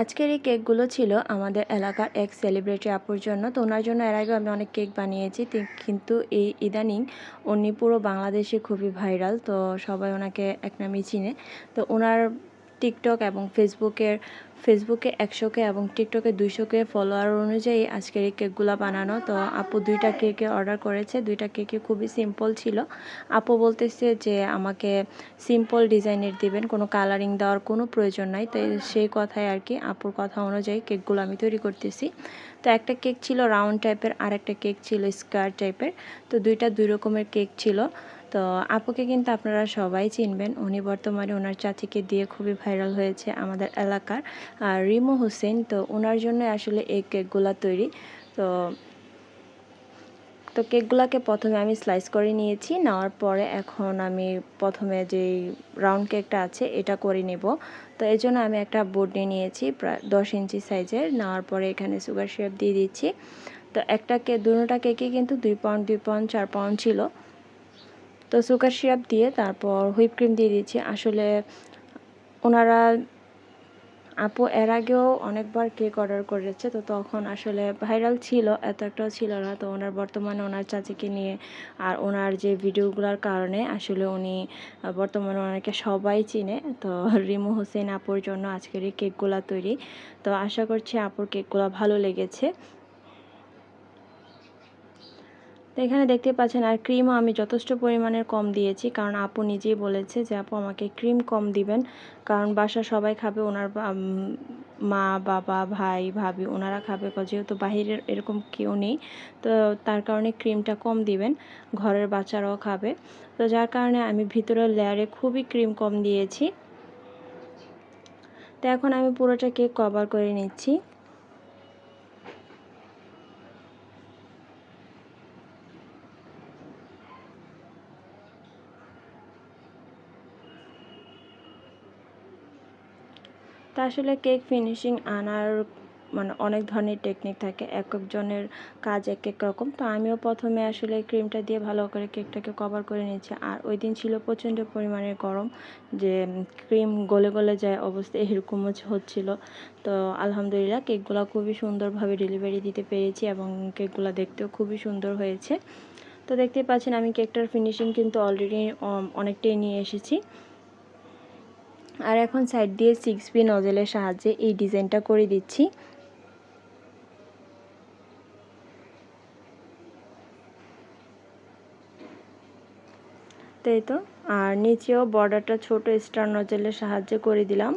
আজকের এই কেকগুলো ছিল আমাদের এলাকার এক সেলিব্রিটি আপুর জন্য। তো ওনার জন্য এর আগে আমি অনেক কেক বানিয়েছি। কিন্তু এই ইদানিং উনি পুরো বাংলাদেশে খুবই ভাইরাল, তো সবাই ওনাকে এক নামই চিনে। তো ওনার টিকটক এবং ফেসবুকের ফেসবুকে একশোকে এবং টিকটকে দুইশোকে ফলোয়ার অনুযায়ী আজকের এই কেকগুলো বানানো। তো আপু দুইটা কেকের অর্ডার করেছে। দুইটা কেকে খুবই সিম্পল ছিল। আপু বলতেছে যে আমাকে সিম্পল ডিজাইনের দিবেন, কোনো কালারিং দেওয়ার কোনো প্রয়োজন নাই। তো সেই কথায় আর কি, আপুর কথা অনুযায়ী কেকগুলো আমি তৈরি করতেছি। তো একটা কেক ছিল রাউন্ড টাইপের আর একটা কেক ছিল স্কোয়ার টাইপের তো দুইটা দুই রকমের কেক ছিল। তো আপুকে কিন্তু আপনারা সবাই চিনবেন। উনি বর্তমানে ওনার চাচিকে দিয়ে খুবই ভাইরাল হয়েছে আমাদের এলাকার। আর রিমু হোসেন, তো ওনার জন্য আসলে এই কেকগুলা তৈরি। তো তো কেকগুলোকে প্রথমে আমি স্লাইস করে নিয়েছি। নেওয়ার পরে এখন আমি প্রথমে যেই রাউন্ড কেকটা আছে, এটা করে নেব। তো এই জন্য আমি একটা বোর্ড নিয়ে নিয়েছি, প্রায় দশ ইঞ্চি সাইজের। নেওয়ার পরে এখানে সুগার সিরাপ দিয়ে দিচ্ছি। তো একটা কে দুটোটা কেকে কিন্তু দুই পাউন্ড দুই পাউন্ড চার পাউন্ড ছিল। তো সুগার সিরাপ দিয়ে তারপর হুইপ ক্রিম দিয়ে দিচ্ছি আসলে ওনারা আপু এর আগেও অনেকবার কেক অর্ডার করেছে, তো তখন আসলে ভাইরাল ছিল, এত একটাও ছিল না। তো ওনার বর্তমানে ওনার চাচিকে নিয়ে আর ওনার যে ভিডিওগুলোর কারণে আসলে উনি বর্তমানে ওনাকে সবাই চিনে। তো রিমু হোসেন আপুর জন্য আজকের এই কেকগুলো তৈরি। তো আশা করছি আপুর কেকগুলো ভালো লেগেছে। তো এখানে দেখতে পাচ্ছেন, আর ক্রিমও আমি যথেষ্ট পরিমাণের কম দিয়েছি। কারণ আপু নিজেই বলেছে যে, আপু, আমাকে ক্রিম কম দিবেন। কারণ বাসা সবাই খাবে, ওনার মা, বাবা, ভাই, ভাবি, ওনারা খাবে। যেহেতু বাহিরের এরকম কেউ নেই, তো তার কারণে ক্রিমটা কম দিবেন, ঘরের বাচ্চারাও খাবে। তো যার কারণে আমি ভিতরের লেয়ারে খুবই ক্রিম কম দিয়েছি। তো এখন আমি পুরোটা কেক কভার করে নিচ্ছি। আসলে কেক ফিনিশিং আনার মানে অনেক ধরনের টেকনিক থাকে। এক একজনের কাজ এক এক রকম। তো আমিও প্রথমে আসলে ক্রিমটা দিয়ে ভালো করে কেকটাকে কভার করে নিয়েছি। আর ওই দিন ছিল প্রচণ্ড পরিমাণে গরম যে ক্রিম গলে গলে যায় অবস্থা এরকম হচ্ছিল। তো আলহামদুলিল্লাহ কেকগুলো খুবই সুন্দরভাবে ডেলিভারি দিতে পেরেছি এবং কেকগুলো দেখতেও খুবই সুন্দর হয়েছে। তো দেখতেই পাচ্ছেন আমি কেকটার ফিনিশিং কিন্তু অলরেডি অনেকটাই নিয়ে এসেছি। আর এখন সাইড দিয়ে সিক্স পি নজেলের সাহায্যে এই ডিজাইনটা করে দিচ্ছি। তাই তো? আর নিচেও বর্ডারটা ছোট স্টার নজেলের সাহায্যে করে দিলাম।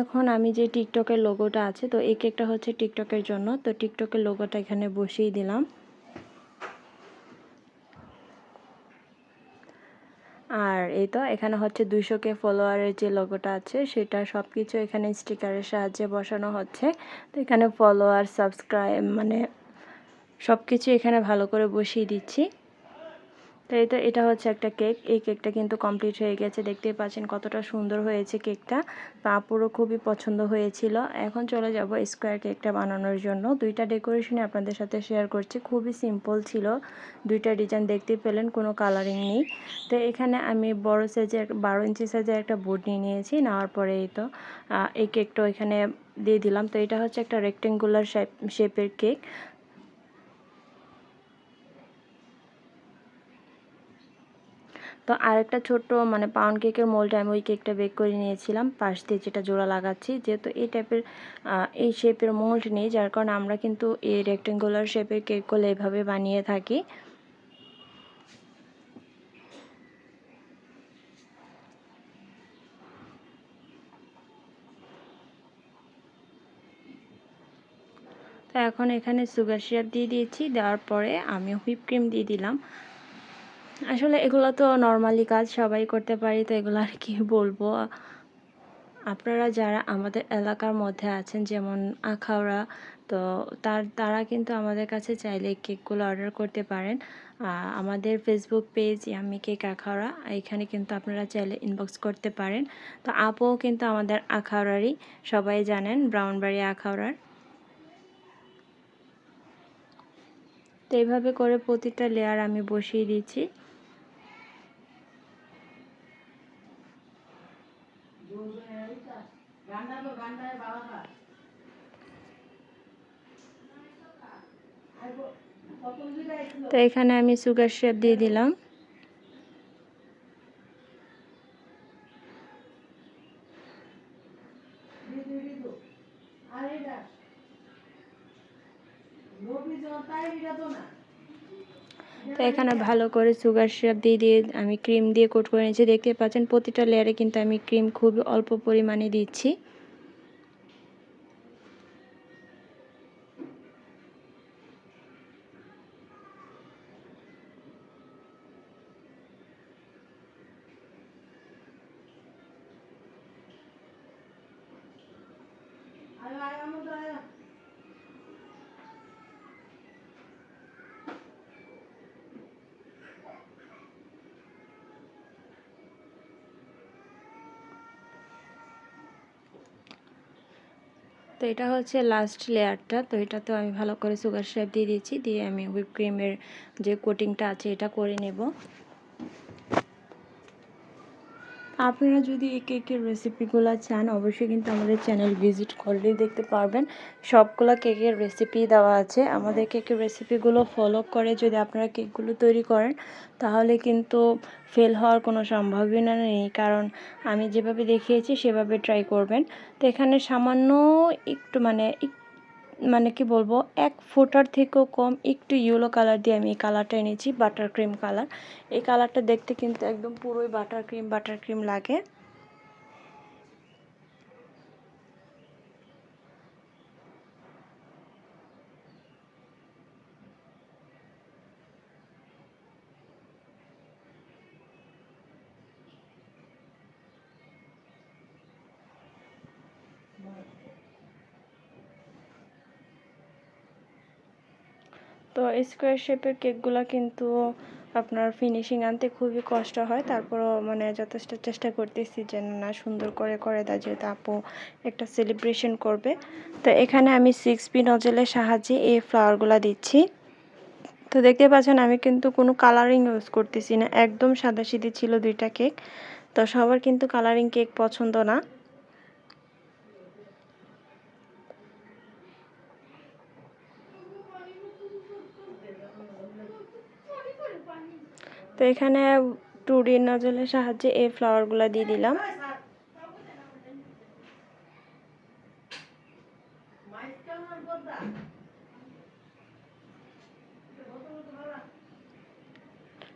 এখন আমি যে টিকটকের লোগোটা আছে, তো এই কেকটা হচ্ছে টিকটকের জন্য, তো টিকটকের লোগোটা এখানে বসিয়ে দিলাম। আর এই তো, এখানে হচ্ছে দুইশো কে ফলোয়ারের যে লোগোটা আছে, সেটা সব কিছু এখানে স্টিকারের সাহায্যে বসানো হচ্ছে। তো এখানে ফলোয়ার সাবস্ক্রাইব মানে সব কিছু এখানে ভালো করে বসিয়ে দিচ্ছি। তো এই তো এটা হচ্ছে একটা কেক। এই কেকটা কিন্তু কমপ্লিট হয়ে গেছে। দেখতেই পাচ্ছেন কতটা সুন্দর হয়েছে কেকটা। তো আপুরও খুবই পছন্দ হয়েছিল। এখন চলে যাব স্কোয়ার কেকটা বানানোর জন্য। দুইটা ডেকোরেশনে আপনাদের সাথে শেয়ার করছি। খুবই সিম্পল ছিল। দুইটা ডিজাইন দেখতে পেলেন, কোনো কালারিং নেই। তো এখানে আমি বড় সাইজের, বারো ইঞ্চি সাইজের একটা বোর্ড নিয়ে নিয়েছি, নেওয়ার পরে এই তো এই কেকটা এখানে দিয়ে দিলাম। তো এটা হচ্ছে একটা রেক্টেঙ্গুলার শেপের কেক। তো আরেকটা ছোট্ট মানে পাউন্ড কেকের মোল্ডে আমি ওই কেকটা বেক করে নিয়েছিলাম। পাশ দিয়ে যেটা জোড়া লাগাচ্ছি, যেহেতু এই টাইপের এই শেপের মোল্ড নেই, যার কারণে আমরা কিন্তু এই রেক্টেঙ্গুলার শেপের কেকগুলো এভাবে বানিয়ে থাকি। তো এখন এখানে সুগার সিরাপ দিয়ে দিয়েছি, দেওয়ার পরে আমি হুইপ ক্রিম দিয়ে দিলাম। আসলে এগুলো তো নর্মালি কাজ, সবাই করতে পারি, তো এগুলো আর কি বলব। আপনারা যারা আমাদের এলাকার মধ্যে আছেন, যেমন আখাউড়া, তো তার, তারা কিন্তু আমাদের কাছে চাইলে কেকগুলো অর্ডার করতে পারেন। আমাদের ফেসবুক পেজ আমি কেক আখাউড়া এখানে কিন্তু আপনারা চাইলে ইনবক্স করতে পারেন। তো আপুও কিন্তু আমাদের আখাউড়ারই, সবাই জানেন, ব্রাউনবাড়ি আখাউড়ার। তো এইভাবে করে প্রতিটা লেয়ার আমি বসিয়ে দিচ্ছি। তো এখানে আমি সুগার শেপ দিয়ে দিলাম তো এখানে ভালো করে সুগার সিরাপ দিয়ে দিয়ে আমি ক্রিম দিয়ে কোট করে নিয়েছি। দেখতে পাচ্ছেন প্রতিটা লেয়ারে কিন্তু আমি ক্রিম খুব অল্প পরিমাণে দিচ্ছি। তো এটা হচ্ছে লাস্ট লেয়ারটা তো এটা তো আমি ভালো করে সুগার শেপ দিয়ে দিয়েছি। দিয়ে আমি হুইপ ক্রিমের যে কোটিংটা আছে, এটা করে নেব। আপনারা যদি এই কেকের রেসিপিগুলো চান, অবশ্যই কিন্তু আমাদের চ্যানেল ভিজিট করলেই দেখতে পারবেন। সবগুলো কেকের রেসিপি দেওয়া আছে। আমাদের কেকের রেসিপিগুলো ফলো করে যদি আপনারা কেকগুলো তৈরি করেন, তাহলে কিন্তু ফেল হওয়ার কোনো সম্ভাবনা নেই। কারণ আমি যেভাবে দেখিয়েছি, সেভাবে ট্রাই করবেন। তো এখানে সামান্য একটু মানে মানে কি বলব, এক ফোটার থেকেও কম একটু ইয়েলো কালার দিয়ে আমি এই কালারটা এনেছি বাটার ক্রিম কালার এই কালারটা দেখতে কিন্তু একদম পুরোই বাটার ক্রিম বাটার ক্রিম লাগে। তো স্কোয়ার শেপের কেকগুলো কিন্তু আপনার ফিনিশিং আনতে খুবই কষ্ট হয়। তারপরও মানে যথেষ্ট চেষ্টা করতেছি যে না সুন্দর করে করে দেয়, যেহেতু আপু একটা সেলিব্রেশন করবে। তো এখানে আমি সিক্স পি নজেলের সাহায্যে এই ফ্লাওয়ারগুলো দিচ্ছি। তো দেখতে পাচ্ছেন আমি কিন্তু কোনো কালারিং ইউজ করতেছি না, একদম সাদাসিধি ছিল দুইটা কেক তো সবার কিন্তু কালারিং কেক পছন্দ না। তো এখানে টুডি নজলের সাহায্যে এই ফ্লাওয়ারগুলো দিয়ে দিলাম।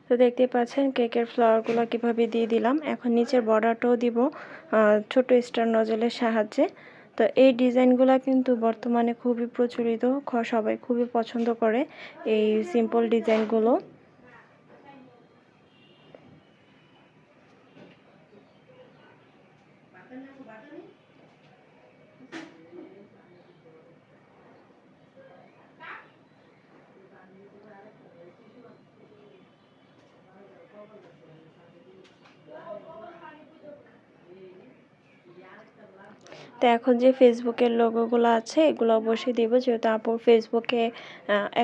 তো দেখতে পাচ্ছেন কেকের ফ্লাওয়ারগুলো কীভাবে দিয়ে দিলাম। এখন নিচের বর্ডারটাও দিব ছোট স্টার নজলের সাহায্যে। তো এই ডিজাইনগুলো কিন্তু বর্তমানে খুবই প্রচলিত সবাই খুবই পছন্দ করে এই সিম্পল ডিজাইনগুলো তো এখন যে ফেসবুকের লোগোগুলো আছে, এগুলো অবশ্যই দিব। যেহেতু আপুর ফেসবুকে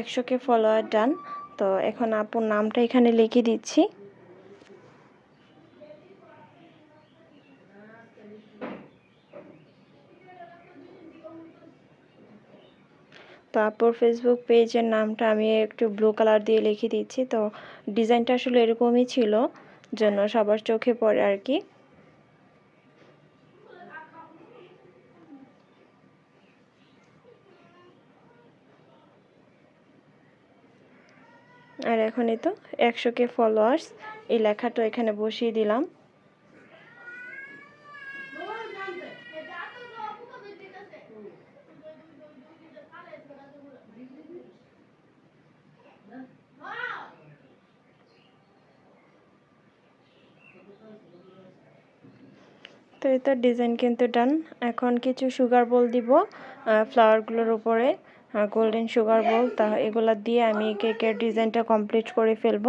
একশো কে ফলোয়ার ডান তো এখন আপুর নামটা এখানে লিখে দিচ্ছি। তো আপুর ফেসবুক পেজের নামটা আমি একটু ব্লু কালার দিয়ে লিখে দিচ্ছি। তো ডিজাইনটা আসলে এরকমই ছিল জন্য সবার চোখে পড়ে আর কি। আর এখন এই তো একশো কে ফলোয়ার্স এই লেখাটা এখানে বসিয়ে দিলাম। তো এটা ডিজাইন কিন্তু ডান এখন কিছু সুগার বল দিব ফ্লাওয়ারগুলোর উপরে। গোল্ডেন সুগার বল তা এগুলা দিয়ে আমি কেকের ডিজাইনটা কমপ্লিট করে ফেলব।